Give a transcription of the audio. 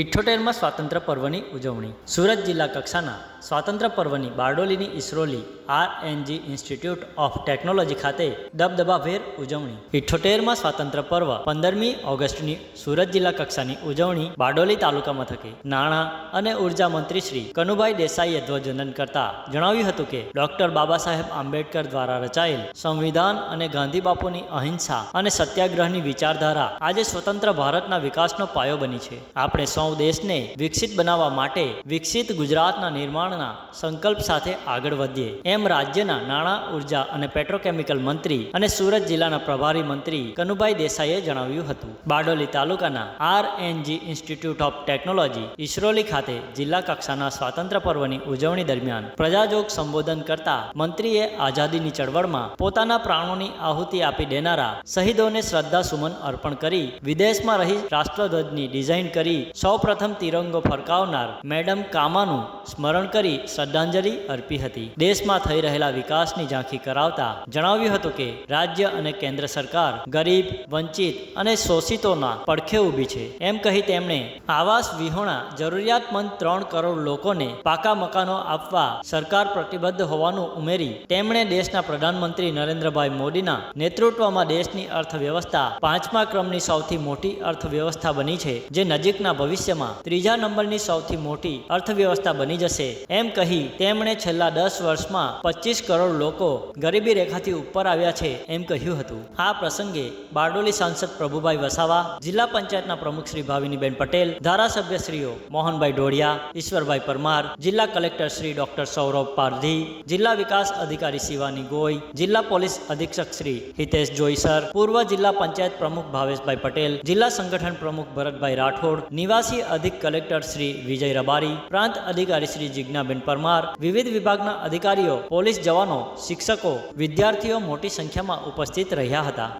ઇઠ્ઠોતેરમાં સ્વાતંત્ર્ય પર્વની ઉજવણી. સુરત જિલ્લા કક્ષાના સ્વાતંત્ર્ય પર્વની બારડોલીની Isroli R N G institute of technology ખાતે દબદબાભેર ઉજવણી. ઇઠ્ઠોતેરમાં સ્વાતંત્ર્ય પર્વ પંદરમી ઓગસ્ટની સુરત જિલ્લા કક્ષાની ઉજવણી બારડોલી તાલુકા મથકે. નાણાં અને ઊર્જા મંત્રી શ્રી કનુભાઈ દેસાઈએ ધ્વજવંદન કરતા જણાવ્યું હતું કે, ડોક્ટર બાબા સાહેબ આંબેડકર દ્વારા રચાયેલ સંવિધાન અને ગાંધી બાપુની અહિંસા અને સત્યાગ્રહની વિચારધારા આજે સ્વતંત્ર ભારતના વિકાસનો પાયો બની છે. આપણે સૌ દેશને વિકસિત બનાવવા માટે વિકસિત ગુજરાતના નિર્માણના સંકલ્પ સાથે આગળ વધીએ. એમ રાજ્યના નાણાં, ઊર્જા અને પેટ્રોકેમિકલ મંત્રી અને સુરત જિલ્લાના પ્રભારી મંત્રી કનુભાઈ દેસાઈએ જણાવ્યું હતું. બારડોલી તાલુકાના R N G institute of technology Isroli ખાતે જિલ્લા કક્ષાના સ્વાતંત્ર્ય પર્વની ઉજવણી દરમિયાન પ્રજાજોગ સંબોધન કરતા મંત્રીએ આઝાદીની ચળવળમાં પોતાના પ્રાણોની આહુતિ આપી દેનારા શહીદોને શ્રદ્ધા સુમન અર્પણ કરી વિદેશમાં રહી રાષ્ટ્રધ્વજની ડિઝાઇન કરી સૌપ્રથમ તિરંગો ફરકાવનાર મેડમ કામાનું સ્મરણ કરી શ્રદ્ધાંજલિ અર્પી હતી. દેશમાં થઈ રહેલા વિકાસની ઝાંખી કરાવતા જણાવ્યું હતું કે, રાજ્ય અને કેન્દ્ર સરકાર ગરીબ, વંચિત અને શોષિતોના પડખે ઊભી છે. એમ કહી તેમણે આવાસ વિહોણા જરૂરિયાતમંદ ત્રણ કરોડ લોકોને પાકા મકાનો આપવા સરકાર પ્રતિબદ્ધ હોવાનું ઉમેરી તેમણે દેશના પ્રધાનમંત્રી નરેન્દ્રભાઈ મોદીના નેતૃત્વમાં દેશની અર્થવ્યવસ્થા પાંચમા ક્રમની સૌથી મોટી અર્થવ્યવસ્થા બની છે, જે નજીકના ભવિષ્યમાં ત્રીજા નંબરની સૌથી મોટી અર્થવ્યવસ્થા બની જશે. એમ કહી તેમણે છેલ્લા દસ વર્ષમાં પચીસ કરોડ લોકો ગરીબી રેખાથી ઉપર આવ્યા છે એમ કહ્યું હતું. આ પ્રસંગે બારડોલી સાંસદ પ્રભુભાઈ વસાવા, જિલ્લા પંચાયતના પ્રમુખ શ્રી ભાવિનીબેન પટેલ, ધારાસભ્યશ્રીઓ મોહનભાઈ ઢોળિયા ઈશ્વરભાઈ પરમાર, જિલ્લા કલેક્ટર શ્રી ડોક્ટર સૌરભ પારધી, જિલ્લા વિકાસ અધિકારી શિવાની ગોય જિલ્લા પોલીસ અધિક્ષક શ્રી હિતેશ જોઈસર, પૂર્વ જિલ્લા પંચાયત પ્રમુખ ભાવેશભાઈ પટેલ, જિલ્લા સંગઠન પ્રમુખ ભરતભાઈ રાઠોડ નિવાસી અધિક કલેક્ટર શ્રી વિજય રબારી, પ્રાંત અધિકારી શ્રી જિજ્ઞાબેન પરમાર, વિવિધ વિભાગના અધિકારીઓ, પોલીસ જવાનો, શિક્ષકો, વિદ્યાર્થીઓ મોટી સંખ્યામાં ઉપસ્થિત રહ્યા હતા.